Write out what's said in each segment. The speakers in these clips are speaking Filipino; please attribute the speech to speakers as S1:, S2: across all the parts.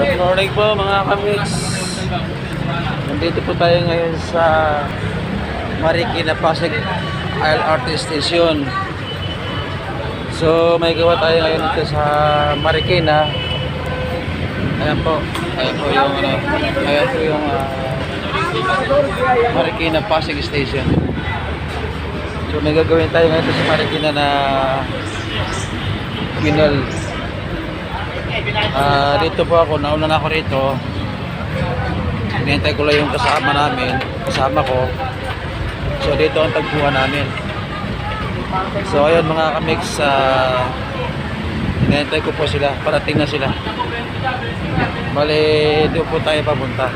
S1: Good morning po mga kamiks. Nandito po tayo ngayon sa Marikina Pasig LRT Station. So may gawa tayo ngayon dito sa Marikina. Ayan po. Ayan po yung ano, ayan po yung ah, Marikina Pasig Station. So may gagawin tayo ngayon dito sa Marikina na Minol. Ah, dito po ako, nauna na ako rito. Hinihintay ko lang yung kasama namin, kasama ko. So dito ang tagpuan namin. So ayun mga kamix, uh, hinihintay ko po sila, parating na sila. Bale, doon po tayo papunta.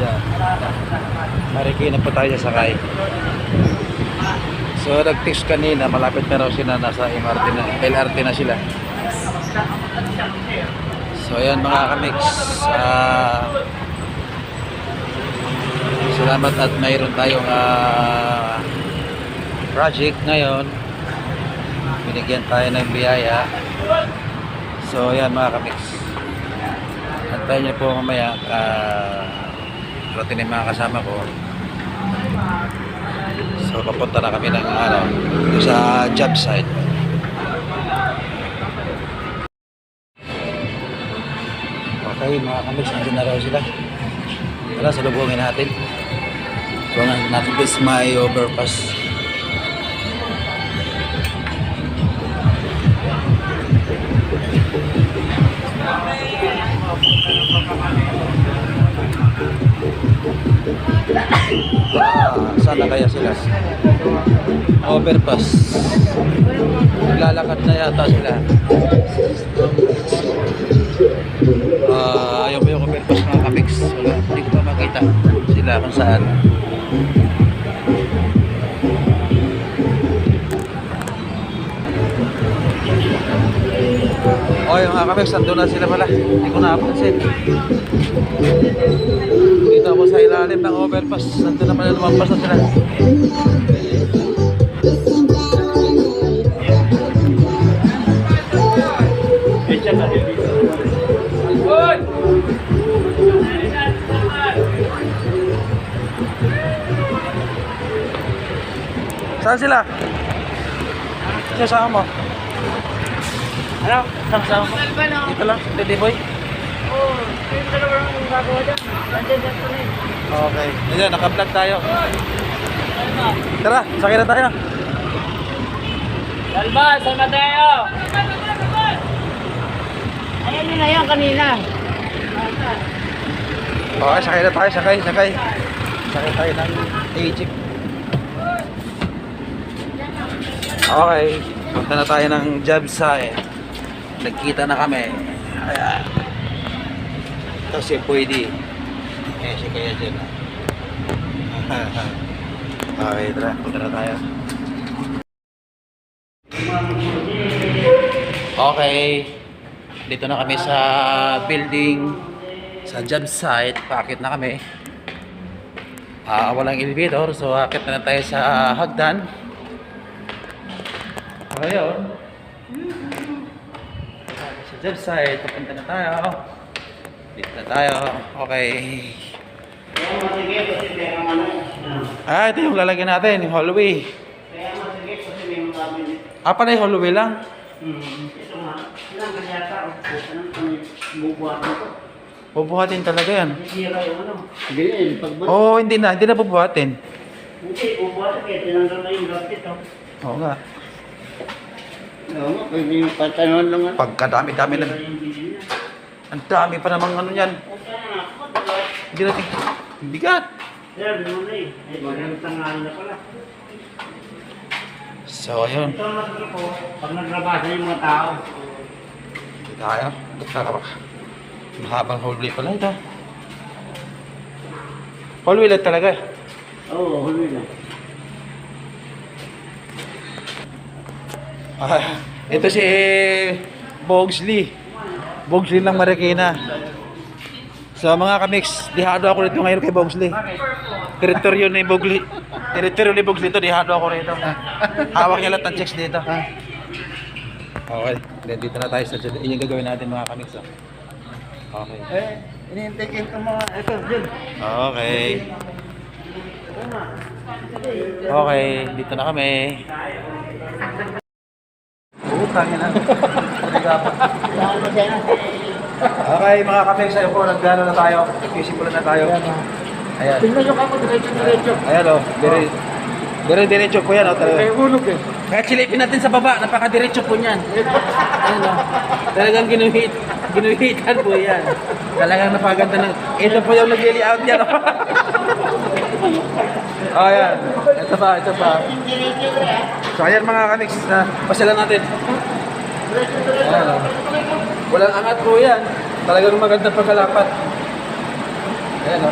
S1: Yan. Marikina po tayo sakay. So nag-text kanina, malapit na raw sila, nasa MRT na, LRT na sila. So ayan mga kamix, ah, salamat at mayroon tayong ah, project ngayon. Binigyan tayo ng biyaya. So ayan mga kamix. Antayin niyo po mamaya uh, rating yung mga kasama ko. So papunta na kami ng ano, sa job site. Okay, mga kamiks, nandiyan na raw sila. Tara, salubungin natin. Tuwangan natin this may overpass. Ah, saan na kaya sila? Overpass. Naglalakad na yata sila. Ah, ayaw mo yung overpass mga kamix. Wala, hindi ko pa makita sila kung saan. Oy, mga kamix, nandun na sila pala. Hindi ko napansin. Dito ako sa ilalim ng overpass. Nandun naman na lumampas na sila. Saan sila? Saan sama mo? Ano? Saan sama mo? Dito lang, Dede Boy.
S2: Oo, yung dalawang gagawa dyan. Nandiyan dyan ko rin.
S1: Okay. Ayan, naka-vlog tayo. Tara, sakay na tayo.
S2: Dalba, San Mateo! Ayan yun na yan kanina.
S1: Okay, sakay na tayo, sakay, sakay. Sakay tayo ng A-Jeep. Okay, punta na tayo ng job site. Nagkita na kami. Ayan. Ito si Pwede. Eh, si Kaya dyan. okay, tara, punta na tayo. Okay, dito na kami sa building sa job site, paakit na kami. Ah, walang elevator, so akit na tayo sa hagdan. Ngayon, sa job site, papunta na tayo. Dito na tayo. Okay. Ah, ito yung lalagyan natin, yung hallway. Ah, pala yung hallway lang.
S2: Bubuhatin
S1: talaga yan. Oo, oh, hindi na. Hindi na bubuhatin.
S2: Hindi, bubuhatin kaya tinanggal na yung lapit.
S1: Oo nga.
S2: Oo pwede yung patanon lang ano.
S1: Pagkadami-dami
S2: niya.
S1: Ang dami pa namang ano yan. Hindi natin. Bigat.
S2: Eh.
S1: So, ayun.
S2: Ito ang po, pag naglabasa yung mga tao.
S1: Tayo. Nagkakawa. Mahabang hallway pala ito. Hallway lang talaga.
S2: Oo, oh, huli
S1: Ah, ito si Bogsley. Bogsley ng Marikina. So mga kamix, dihado ako rito ngayon kay Bogsley. Teritoryo ni Bogli. Teritoryo ni Bogsley ito, dihado ako rito. Hawak niya lahat ng checks dito. Okay, then dito na tayo sa Yung gagawin natin mga kamix. Oh. Okay.
S2: Eh, iniintikin ko mga, ito, dyan.
S1: Okay. Okay, dito na kami. Utangin na. Okay, mga kapeng sa'yo po, nagano na tayo. Nagsisimula na tayo. Ayan.
S2: Tingnan nyo kako, diretso-diretso.
S1: Ayan o, dire, dire diretso po yan o talaga.
S2: May ulog eh.
S1: Kahit silipin natin sa baba, napakadiretso po niyan. Ayan o. Talagang ginuhit, ginuhitan po yan. Talagang napaganda ng... Ito po yung nag-lay out yan. o. oh, yan. Ito pa, ito pa. So, ayan mga kaniks na pasyalan natin. Ayan o. Walang angat po yan. Talagang maganda pagkalapat. Ayan o.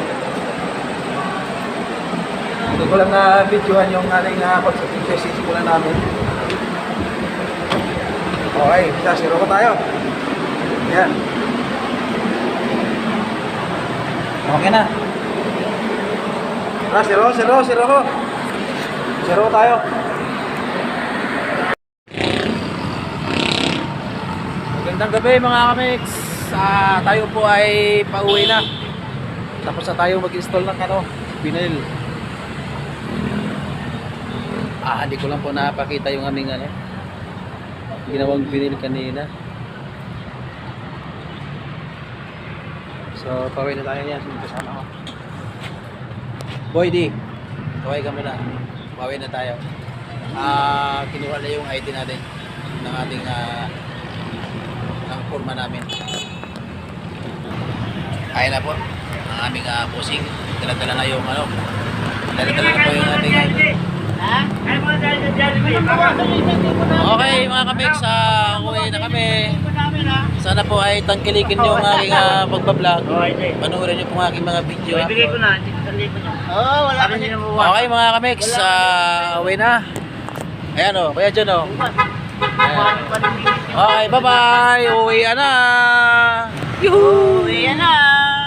S1: Hindi ko lang na videohan yung ating uh, pagsisimulan namin. Okay, sa zero ko tayo. Yan. Okay na. Ah, zero, zero, zero ko. Zero tayo. Magandang gabi mga kamiks. Ah, tayo po ay pauwi na. Tapos na tayo mag-install ng ano, vinyl. Ah, hindi ko lang po napakita yung aming ano, ginawang vinyl kanina. So, pauwi na tayo niya. Kasama ko? Boy D, kaway ka muna. Pauwi na tayo. Ah, kinuha na yung ID natin ng ating ah, ng forma namin. Ayun na po. Ang aming uh, pusing. Dala-dala na yung ano. Dala-dala na po yung ating
S2: Jollibee.
S1: Okay mga kamiks, uh, uwi na kami. Sana po ay tangkilikin niyo ang aking uh, pagbablog.
S2: Oh, ito eh.
S1: Panoorin niyo po ang aking mga video.
S2: Ibigay ko na. Oo, wala mawa.
S1: Okay mga kamiks, uh, uwi na. Ayan o, kaya dyan o. Okay, bye-bye. Uwi na. Yuhu. Uwi na.